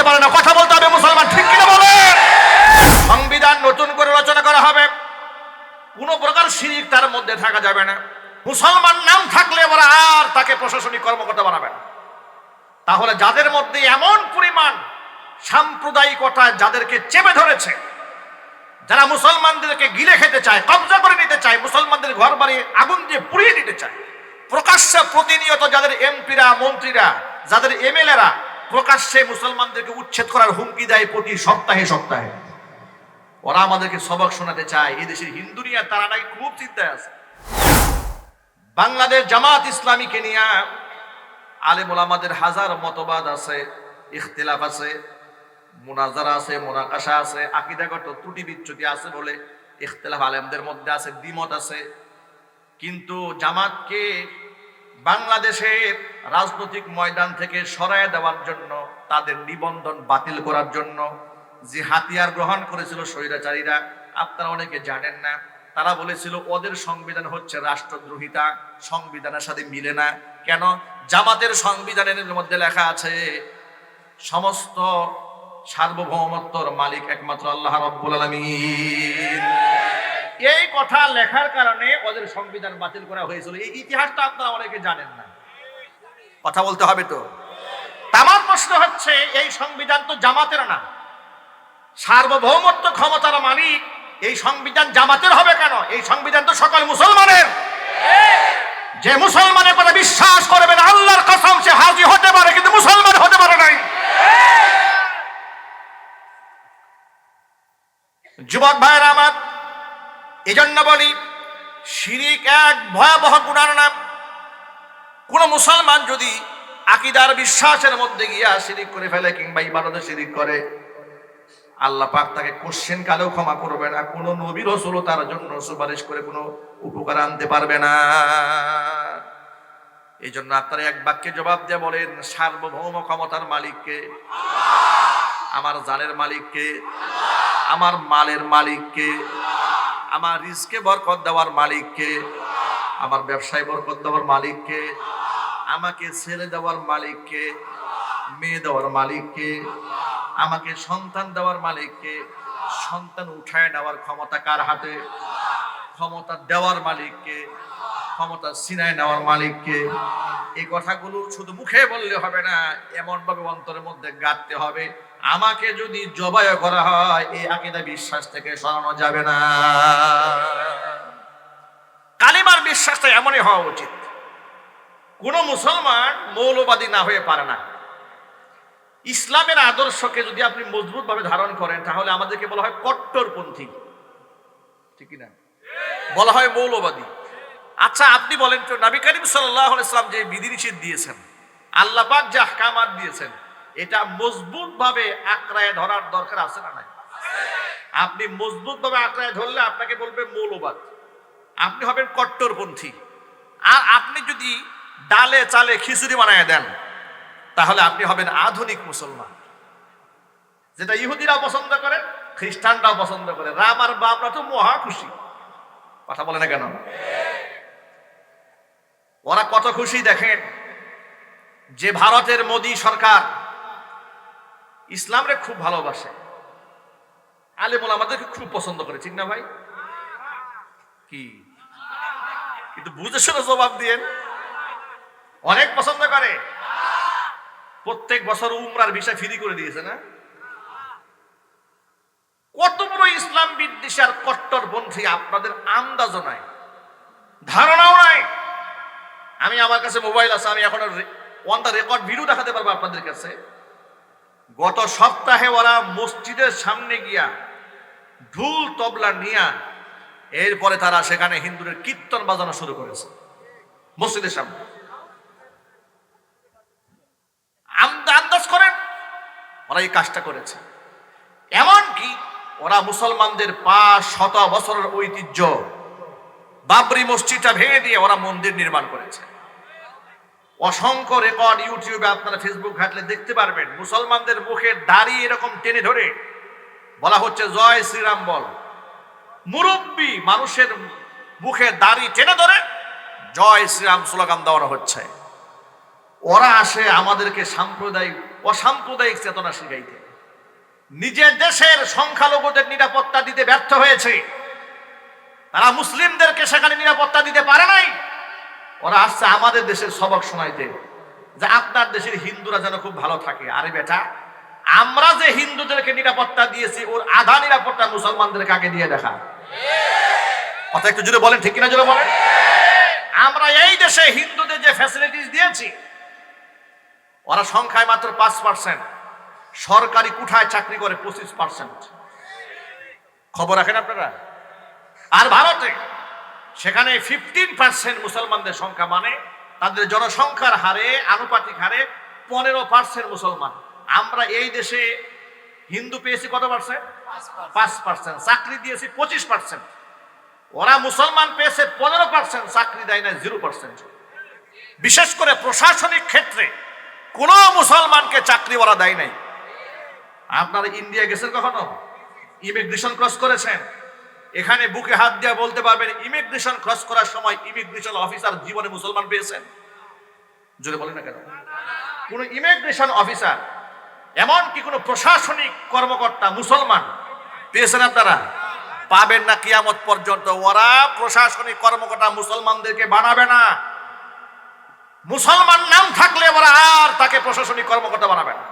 বলতে পারে না, কথা বলতে হবে, মুসলমান ঠিক কিনা বলে? সংবিধান নতুন করে রচনা করা হবে। কোনো প্রকার শিরিক তার মধ্যে থাকা যাবে না। মুসলমান নাম থাকলে ওরা আর তাকে প্রশাসনিক কর্মকর্তা বানাবে না। তাহলে যাদের মধ্যে এমন পরিমাণ সাম্প্রদায়িকতা যাদেরকে চেপে ধরেছে, যারা মুসলমানদেরকে গিলে খেতে চায়, কবজা করে নিতে চায়, মুসলমানদের ঘর বাড়ি আগুন দিয়ে পুড়িয়ে দিতে চায়, প্রকাশ্যে প্রতিনিয়ত যাদের এমপিরা, মন্ত্রীরা, যাদের এমএলএরা প্রকাশ্যে মুসলমানদেরকে উচ্ছেদ করার হুমকি দেয় প্রতি সপ্তাহে সপ্তাহে। ওরা আমাদেরকে সবক শোনাতে চায়। এই দেশের হিন্দু নিয়ে তারা নাকি খুব চিন্তায় আছে। বাংলাদেশ জামাত ইসলামীকে নিয়ে আলেমুল আমাদের হাজার মতবাদ আছে, ইখতিলাফ আছে, মুনাজারা আছে, মোনাকাশা আছে, আকিদাগত ত্রুটি বিচ্যুতি আছে বলে ইখতিলাফ আলেমদের মধ্যে আছে, দ্বিমত আছে। কিন্তু জামাতকে বাংলাদেশের রাজনৈতিক ময়দান থেকে সরায় দেওয়ার জন্য, তাদের নিবন্ধন বাতিল করার জন্য যে হাতিয়ার গ্রহণ করেছিল স্বৈরাচারীরা, আপনারা অনেকে জানেন না, তারা বলেছিল ওদের সংবিধান হচ্ছে রাষ্ট্রদ্রোহিতা, সংবিধানের সাথে মিলে না। কেন? জামাতের সংবিধানের মধ্যে লেখা আছে, সমস্ত সার্বভৌমত্বর মালিক একমাত্র আল্লাহ রব্বুল আলামিন। এই কথা লেখার কারণে ওদের সংবিধান বাতিল করা হয়েছিল। এই ইতিহাসটা আপনারা অনেকে জানেন না। কথা বলতে হবে তো। তামার প্রশ্ন হচ্ছে, এই সংবিধান তো জামাতের না। সার্বভৌমত্ব ক্ষমতার মালিক, এই সংবিধান জামাতের হবে কেন? এই সংবিধান তো সকল মুসলমানের। যে মুসলমানের কথা বিশ্বাস করবে না, আল্লাহর কসম, সে হাজি হতে পারে, কিন্তু মুসলমান হতে পারে নাই। যুবক ভাইয়ের আমার, এজন্য বলি, শিরিক এক ভয়াবহ গুণার নাম। কোন মুসলমান যদি আকিদার বিশ্বাসের মধ্যে গিয়া শিরিক করে ফেলে কিংবা ইবাদতে শিরিক করে, আল্লাহ পাক তাকে কোশ্চেন কালেও ক্ষমা করবে না, কোন নবীর রসুল তার জন্য সুপারিশ করে কোনো উপকার আনতে পারবে না। এই জন্য আপনারা এক বাক্যে জবাব দিয়ে বলেন, সার্বভৌম ক্ষমতার মালিককে, আমার জানের মালিককে, আমার মালের মালিককে, আমার রিস্কে বরকত দেওয়ার মালিককে, আমার ব্যবসায় বরকত দেওয়ার মালিককে আমাকে ছেলে দেওয়ার মালিককে, মেয়ে দেওয়ার মালিককে, আমাকে সন্তান দেওয়ার মালিককে, সন্তান উঠায় নেওয়ার ক্ষমতা কার হাতে? ক্ষমতা দেওয়ার মালিককে, ক্ষমতা সিনায় নেওয়ার মালিককে। এই কথাগুলো শুধু মুখে বললে হবে না এমন ভাবে অন্তরের মধ্যে গাঁথতে হবে। আমাকে যদি জবাই করা হয়, এই আকিদা বিশ্বাস থেকে সরানো যাবে না। কালিমার বিশ্বাসটা এমনই হওয়া উচিত। কোন মুসলমান মৌলবাদী না হয়ে পারে না। ইসলামের আদর্শকে যদি আপনি মজবুত ভাবে ধারণ করেন, তাহলে আমাদেরকে বলা হয় কট্টরপন্থী। ঠিক না বলা হয় মৌলবাদী। আচ্ছা আপনি বলেন তো, নবী করিম সাল্লাহ ইসলাম যে বিধিনিষেধ দিয়েছেন, আল্লাহ পাক যে আহকামাত দিয়েছেন, এটা মজবুত ভাবে আঁকড়ায় ধরার দরকার আছে না নাই? আপনি মজবুত ভাবে আঁকড়ায় ধরলে আপনাকে বলবে মৌলবাদ। আপনি হবেন কট্টরপন্থী। আর আপনি যদি ডালে চালে খিচুড়ি বানায় দেন, তাহলে আপনি হবেন আধুনিক মুসলমান। যেটা ইহুদিরাও পছন্দ করে, খ্রিস্টানরাও পছন্দ করে। রাম আর বাপরা তো মহা খুশি। কথা বলে না কেন? ওরা কত খুশি দেখেন, যে ভারতের মোদী সরকার ইসলামরে খুব ভালোবাসে। আলেমুল আমাদেরকে খুব পছন্দ করে, ঠিক না ভাই? কি? কিন্তু বুঝে শুনে জবাব দিয়েন। অনেক পছন্দ করে। প্রত্যেক বছর উমরার বিষয় ফ্রি করে দিয়েছে না? কত বড় ইসলাম বিদ্বেষী আর কট্টরপন্থী আপনাদের আন্দাজও নাই, ধারণাও নাই। আমি আমার কাছে মোবাইল আছে, আমি এখন ওয়ান দ্য রেকর্ড ভিডিও দেখাতে পারব আপনাদের কাছে। গত সপ্তাহে ওরা মসজিদের সামনে গিয়া ঢুল তবলা নিয়া এরপরে তারা সেখানে হিন্দুদের কীর্তন বাজানো শুরু করেছে, মসজিদের সামনে। আন্দাজ করেন? ওরা এই কাজটা করেছে। এমনকি ওরা মুসলমানদের পাঁচ শত বছরের ঐতিহ্য বাবরি মসজিদটা ভেঙে দিয়ে ওরা মন্দির নির্মাণ করেছে। অসংখ্য রেকর্ড ইউটিউবে আপনারা ফেসবুক ঘাটলে দেখতে পারবেন। মুসলমানদের মুখে দাড়ি এরকম টেনে ধরে বলা হচ্ছে, জয় শ্রীরাম বল। মুরব্বী মানুষের মুখে দাড়ি টেনে ধরে জয় শ্রীরাম স্লোগান দেওয়ানো হচ্ছে। ওরা আসে আমাদেরকে সাম্প্রদায়িক অসাম্প্রদায়িক চেতনা শিখাইতে। নিজের দেশের সংখ্যালঘুদের নিরাপত্তা দিতে ব্যর্থ হয়েছে। তারা মুসলিমদেরকে সেখানে নিরাপত্তা দিতে পারে নাই। ওরা আসছে আমাদের দেশের সবক শোনাইতে যে আপনার দেশের হিন্দুরা যেন খুব ভালো থাকে। আরে বেটা, আমরা যে হিন্দুদেরকে নিরাপত্তা দিয়েছি, ওর আধা নিরাপত্তা মুসলমানদেরকে আগে দিয়ে দেখা। কথা একটু জুড়ে বলেন, ঠিক কিনা জুড়ে বলেন? আমরা এই দেশে হিন্দুদের যে ফ্যাসিলিটিস দিয়েছি ওরা সংখ্যায় মাত্র পাঁচ পার্সেন্ট সরকারি কুঠায় চাকরি করে পঁচিশ পার্সেন্ট খবর রাখেন আপনারা? আর ভারতে সেখানে ফিফটিন পার্সেন্ট মুসলমানদের সংখ্যা মানে তাদের জনসংখ্যার হারে, আনুপাতিক হারে পনেরো পার্সেন্ট মুসলমান। আমরা এই দেশে হিন্দু পেয়েছি কত পার্সেন্ট পাঁচ পার্সেন্ট চাকরি দিয়েছি পঁচিশ পার্সেন্ট ওরা মুসলমান পেয়েছে পনেরো পার্সেন্ট চাকরি দেয় না জিরো পার্সেন্ট বিশেষ করে প্রশাসনিক ক্ষেত্রে কোনো মুসলমানকে চাকরি ওরা দেয় নাই। আপনারা ইন্ডিয়া গেছেন কখনো? ইমিগ্রেশন ক্রস করেছেন। এখানে বুকে হাত দিয়ে বলতে পারবেন ইমিগ্রেশন ক্রস করার সময় ইমিগ্রেশন অফিসার জীবনে মুসলমান পেয়েছেন। জোরে বলেন না কেন? কোন ইমিগ্রেশন অফিসার এমন কি কোনো প্রশাসনিক কর্মকর্তা মুসলমান পেয়েছেন আপনারা? পাবেন না কিয়ামত পর্যন্ত। ওরা প্রশাসনিক কর্মকর্তা মুসলমানদেরকে বানাবে না। মুসলমান নাম থাকলে ওরা আর তাকে প্রশাসনিক কর্মকর্তা বানাবে না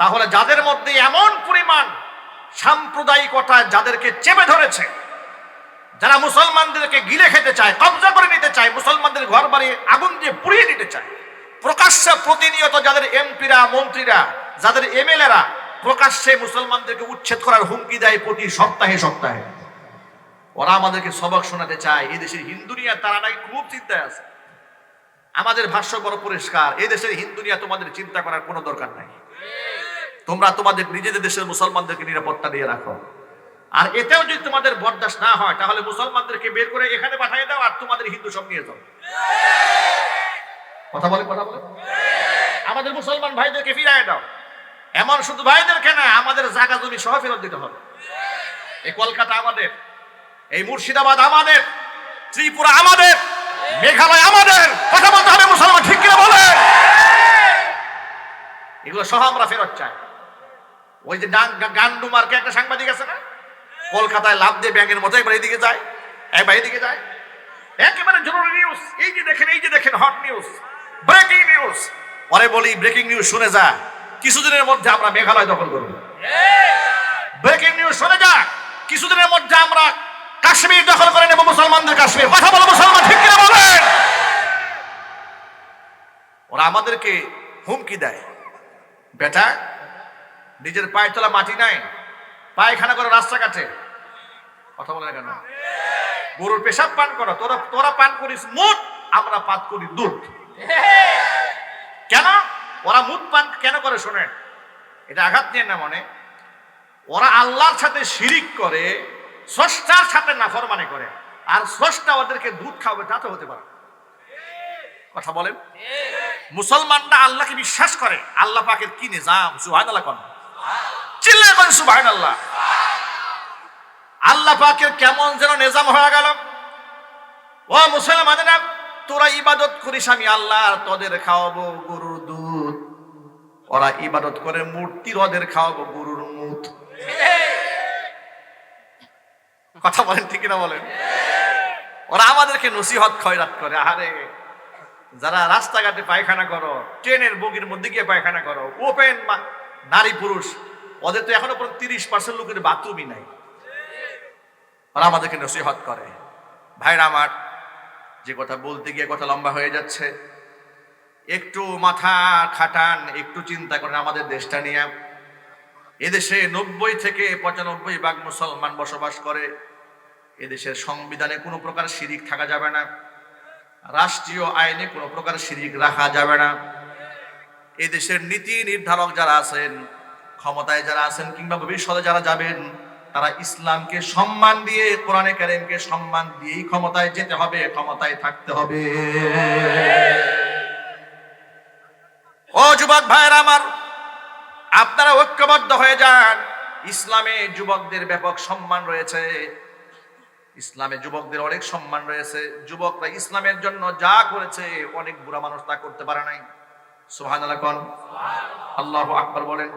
তাহলে যাদের মধ্যে এমন পরিমাণ সাম্প্রদায়িকতা যাদেরকে চেপে ধরেছে, যারা মুসলমানদেরকে গিলে খেতে চায়, কবজা করে নিতে চায়, মুসলমানদের ঘর বাড়ি আগুন দিয়ে পুড়িয়ে দিতে চায়, প্রকাশ্যে প্রতিনিয়ত যাদের এমপিরা, মন্ত্রীরা, যাদের এমএলএরা প্রকাশ্যে মুসলমানদেরকে উচ্ছেদ করার হুমকি দেয় প্রতি সপ্তাহে সপ্তাহে। ওরা আমাদেরকে সবক শোনাতে চায়, এই দেশের হিন্দু নিয়ে তারা নাকি খুব চিন্তায় আছে। আমাদের ভাষ্য বড় পরিষ্কার, এই দেশের হিন্দু নিয়ে তোমাদের চিন্তা করার কোনো দরকার নাই। তোমরা তোমাদের নিজেদের দেশের মুসলমানদেরকে নিরাপত্তা দিয়ে রাখো। আর এতেও যদি তোমাদের বরদাস্ত না হয়, তাহলে মুসলমানদেরকে বের করে এখানে পাঠিয়ে দাও আর তোমাদের হিন্দু সব নিয়ে যাও। কথা বলে কথা বলে আমাদের মুসলমান ভাইদেরকে ফিরাই দাও। এমন শুধু ভাইদেরকে না, আমাদের জায়গা জমি সহ ফেরত দিতে হবে। এই কলকাতা আমাদের, এই মুর্শিদাবাদ আমাদের, ত্রিপুরা আমাদের মেঘালয় আমাদের। কথা বলতে হবে মুসলমান ঠিক কিনা বলে এগুলো সহ আমরা ফেরত চাই। ওই যে গান্ডু মার্কে একটা সাংবাদিক আছে না? কলকাতায় লাভ দিয়ে ব্যাংকের মতো একবার এইদিকে যায় একবার এইদিকে যায়। একেবারে জরুরি নিউজ এই যে দেখেন এই যে দেখেন হট নিউজ ব্রেকিং নিউজ পরে বলি ব্রেকিং নিউজ শুনে যা। কিছুদিনের মধ্যে আমরা মেঘালয় দখল করব। ব্রেকিং নিউজ শুনে যা। কিছুদিনের মধ্যে আমরা কাশ্মীর দখল করে নেব মুসলমানদের কাশ্মীর কথা বলো মুসলমান ঠিক কিনা বলেন ওরা আমাদেরকে হুমকি দেয়। বেটা, নিজের পায়ে তোলা মাটি নাই, পায়খানা করে রাস্তাঘাটে। কথা বলে কেন? গরুর পেশাব পান করো, তোরা তোরা পান করিস মুট আমরা পান করি দুধ। কেন? ওরা মুদ পান কেন করে শোনেন এটা আঘাত নিয়ে না মনে? ওরা আল্লাহর সাথে শিরিক করে, স্রষ্টার সাথে নাফরমানি করে, আর স্রষ্টা ওদেরকে দুধ খাওয়াবে, তা তো হতে পারে। কথা বলেন? মুসলমানরা আল্লাহকে বিশ্বাস করে। আল্লাহ পাকের কি নিজাম? সুহান আল্লাহ কন। চিল্লা করেন সুহান আল্লাহ আল্লাহ পাকের কেমন যেন নিজাম হয়ে গেল। ও মুসলমানেরা, তোরা ইবাদত করিস, আমি আল্লাহ আর তোদের খাওয়াবো গরুর দুধ। ওরা ইবাদত করে মূর্তির ওদের খাওয়াবো গরুর মুখ কথা বলেন ঠিক না বলেন? ওরা আমাদেরকে নসিহত খয়রাত করে, আহারে। যারা রাস্তাঘাটে পায়খানা করো, ট্রেনের বগির মধ্যে গিয়ে পায়খানা করো, ওপেন নারী পুরুষ, ওদের তো এখনও পর্যন্ত তিরিশ পার্সেন্ট লোকের বাথরুমই নাই। ওরা আমাদেরকে নসিহত করে। ভাইরা আমার, যে কথা বলতে গিয়ে কথা লম্বা হয়ে যাচ্ছে, একটু মাথা খাটান, একটু চিন্তা করেন আমাদের দেশটা নিয়ে। এদেশে নব্বই থেকে পঁচানব্বই ভাগ মুসলমান বসবাস করে। এদেশের সংবিধানে কোনো প্রকার শিরিক থাকা যাবে না। রাষ্ট্রীয় আইনে কোনো প্রকার শিরিক রাখা যাবে না। এই দেশের নীতি নির্ধারক যারা আছেন, ক্ষমতায় যারা আছেন কিংবা ভবিষ্যতে যারা যাবেন, তারা ইসলামকে সম্মান দিয়ে, কোরআনে কারিমকে সম্মান দিয়েই ক্ষমতায় যেতে হবে, ক্ষমতায় থাকতে হবে। ও যুবক ভাইয়ের আমার, আপনারা ঐক্যবদ্ধ হয়ে যান। ইসলামে যুবকদের ব্যাপক সম্মান রয়েছে। ইসলামে যুবকদের অনেক সম্মান রয়েছে। যুবকরা ইসলামের জন্য যা করেছে, অনেক বুড়া মানুষ তা করতে পারে নাই। সুহান আল্লাহ আকবর বলেন।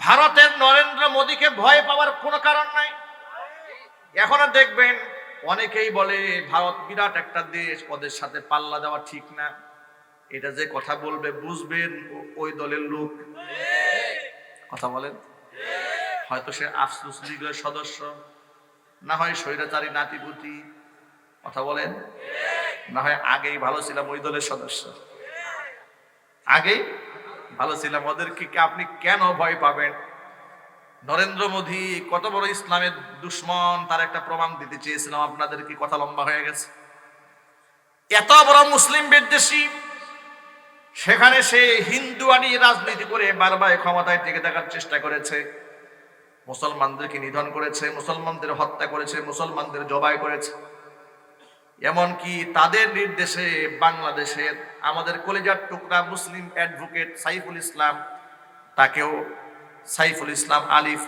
ভারতের নরেন্দ্র মোদীকে ভয় পাওয়ার কোনো কারণ নাই। এখনও দেখবেন অনেকেই বলে, ভারত বিরাট একটা দেশ, ওদের সাথে পাল্লা দেওয়া ঠিক না। এটা যে কথা বলবে, বুঝবেন ওই দলের লোক। কথা বলেন? হয়তো সে আফসুস লীগের সদস্য। না হয় স্বৈরাচারী নাতিপুতি, কথা বলেন? না হয় আগেই ভালো ছিলাম ওই দলের সদস্য। আগেই ভালো ছিলাম ওদেরকে আপনি কেন ভয় পাবেন? নরেন্দ্র মোদী কত বড় ইসলামের দুশ্মন, তার একটা প্রমাণ দিতে চেয়েছিলাম, আপনাদের কি কথা লম্বা হয়ে গেছে? এত বড় মুসলিম বিদ্বেষী, সেখানে সে হিন্দু আনি রাজনীতি করে বারবার ক্ষমতায় টিকে থাকার চেষ্টা করেছে। মুসলমানদেরকে নিধন করেছে, মুসলমানদের হত্যা করেছে, মুসলমানদের জবাই করেছে। এমনকি তাদের নির্দেশে বাংলাদেশের আমাদের কলেজার টুকরা মুসলিম অ্যাডভোকেট সাইফুল ইসলাম, তাকেও সাইফুল ইসলাম আলিফ,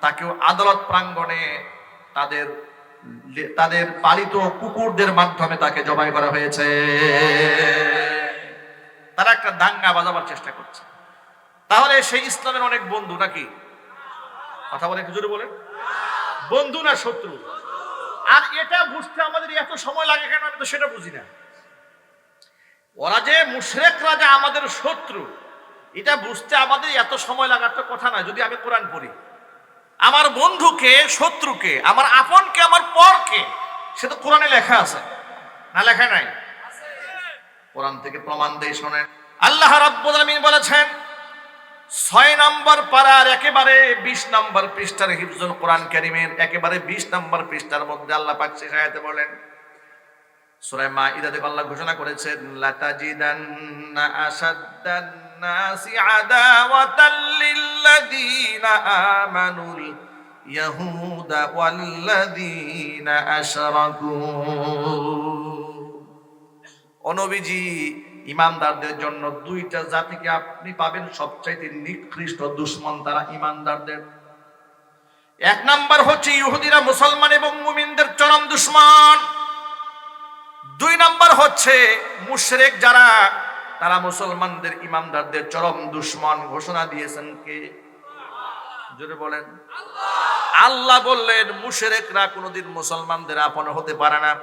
তাকেও আদালত প্রাঙ্গণে তাদের তাদের পালিত কুকুরদের মাধ্যমে তাকে জবাই করা হয়েছে। তারা একটা দাঙ্গা বাজাবার চেষ্টা করছে। তাহলে সেই ইসলামের অনেক বন্ধু নাকি? কথা বলে একটু জোরে বলেন। বন্ধু না শত্রু? আর এটা বুঝতে আমাদের এত সময় লাগে কেন আমি তো সেটা বুঝি না। ওরা যে মুশরেকরা যে আমাদের শত্রু, এটা বুঝতে আমাদের এত সময় লাগার তো কথা না যদি আমি কোরআন পড়ি। আমার বন্ধুকে, শত্রুকে, আমার আপনকে, আমার পরকে, সে তো কোরআনে লেখা আছে, না লেখা নাই? কোরআন থেকে প্রমাণ দেই, শোনেন। আল্লাহ রাব্বুল আলামিন বলেছেন ছয় নম্বর পাড়ার একেবারে বিশ নম্বর পৃষ্ঠার হিফজুল কোরআন কারিমের একেবারে বিশ নম্বর পৃষ্ঠার মধ্যে আল্লাহ শেষ আয়াতে বলেন, সূরা মাঈদাতে আল্লাহ ঘোষণা করেছেন, লাতাজিদান্না আসাদ্দান অনবীজি ইমানদারদের জন্য দুইটা জাতিকে আপনি পাবেন সবচাইতে নিকৃষ্ট দুশ্মন তারা ইমানদারদের। এক নাম্বার হচ্ছে ইহুদিরা মুসলমান এবং মুমিনদের চরম দুশ্মন। দুই নাম্বার হচ্ছে মুশরেক যারা, তারা মুসলমানদের ইমানদারদের চরম দুশ্মন ঘোষণা দিয়েছেন কে? জোরে বলেন। আল্লাহ। বললেন, মুশরেকরা কোনোদিন মুসলমানদের আপন হতে পারে না।